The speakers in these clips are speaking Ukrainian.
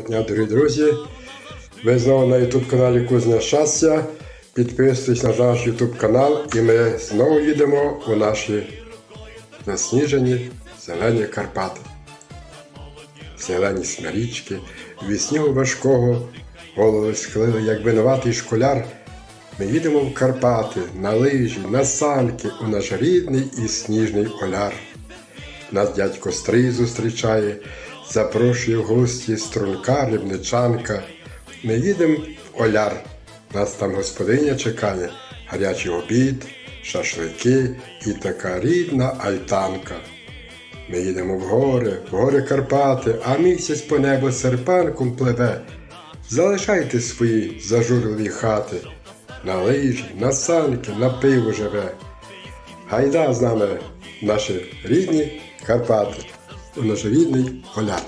Дня, дорогі друзі. Ви знову на YouTube каналі Кузня Щастя. Підписуйтесь на наш YouTube канал і ми знову їдемо у наші засніжені зелені Карпати. Зелені смирічки, від снігу важкого голови схилили, як винуватий школяр. Ми їдемо в Карпати на лижі, на санки у наш рідний і сніжний оляр. Нас дядько Стрий зустрічає, запрошує в гості струнка, рибничанка. Ми їдемо в Оляр. Нас там господиня чекає, гарячий обід, шашлики і така рідна альтанка. Ми їдемо в гори, в гори Карпати, а місяць по небу серпанком пливе. Залишайте свої зажурливі хати. На лижі, на санки, на пиво живе. Гайда з нами наші рідні Карпати, наш рідний Оляр.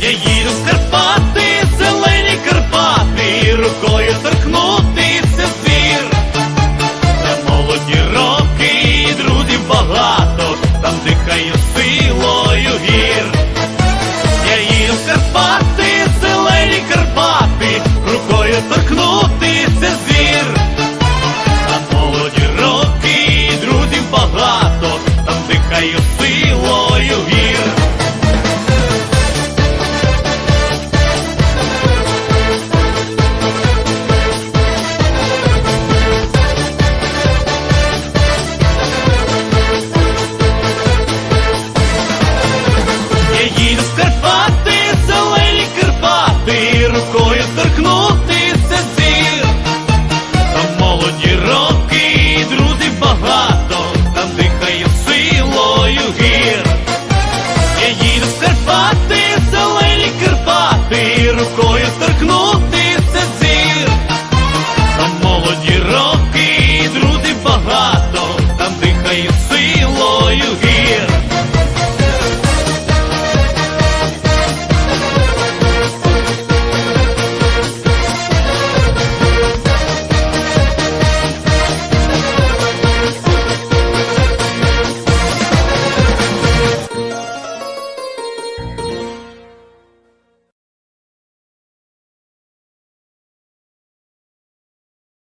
Я їду в Карпати, Там